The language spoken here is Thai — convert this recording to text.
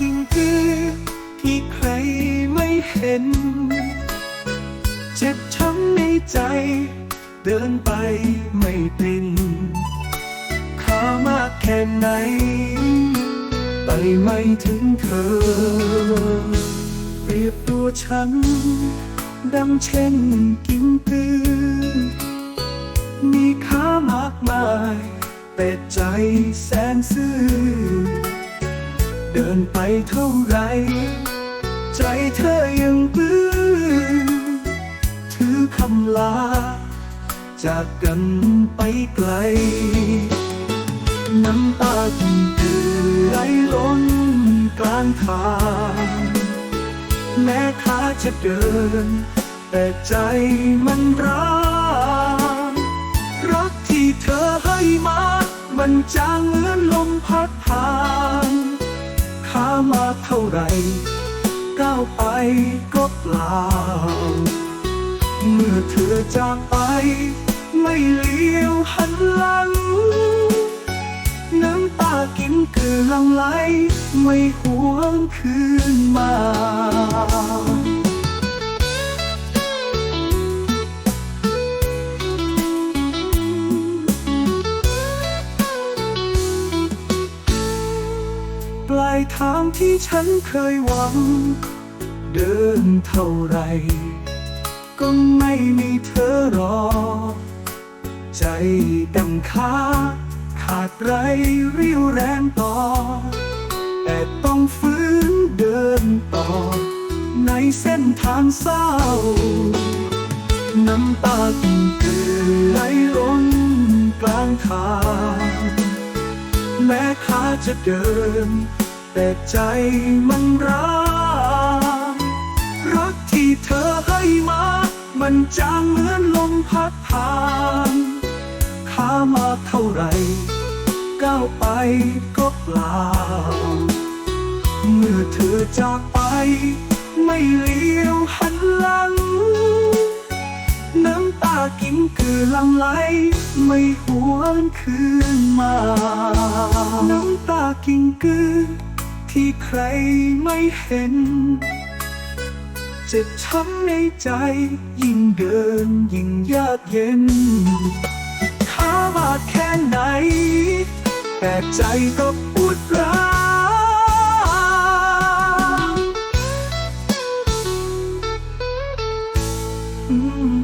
กิ่งกือที่ใครไม่เห็น เจ็บช้ำในใจ เดินไปไม่เป็นข้ามากแค่ไหน ไปไม่ถึงเธอ เปรียบตัวฉัน ดังเช่นกิ่งกือมีค่ามากมาย แต่ใจแสนซื่อ เดินไปเท่าไร ใจเธอยังปลื้มถือคำลา จากกันไปไกล น้ำตาที่เกือไหลล้นกลางทาง แม้ขาจะเดิน แต่ใจมันร้างรักที่เธอให้มา มันจางเหมือนลมพัดผ่านามาเท่าไรก้าวไปก็เปล่า เมื่อเธอจากไป ไม่เลี้ยวหันหลัง น้ำตากินเกลือลังไหล ไม่หวงคืนมาายทางที่ฉันเคยหวัง เดินเท่าไร ก็ไม่มีเธอรอ ใจดังขาขาดไรเรี่ยวแรงต่อ แต่ต้องฝืนเดินต่อ ในเส้นทางเศร้า น้ำตากินเกลือไหลล้นกลางทางแม้ขาจะเดิน แต่ใจมันร้างรักที่เธอให้มา มันจางเหมือนลมพัดผ่านข้ามาเท่าไร ก้าวไปก็เปล่า เมื่อเธอจากไป ไม่เลี้ยวหันหลัง น้ำตากินเกลือลังไหล ไม่หวนคืนมา น้ำตากินเกลือ ที่ใครไม่เห็นเจ็บช้ำในใจยิ่งเดินยิ่งยากเย็นขาบาดแค่ไหน แต่ใจก็ปวดร้าวอืม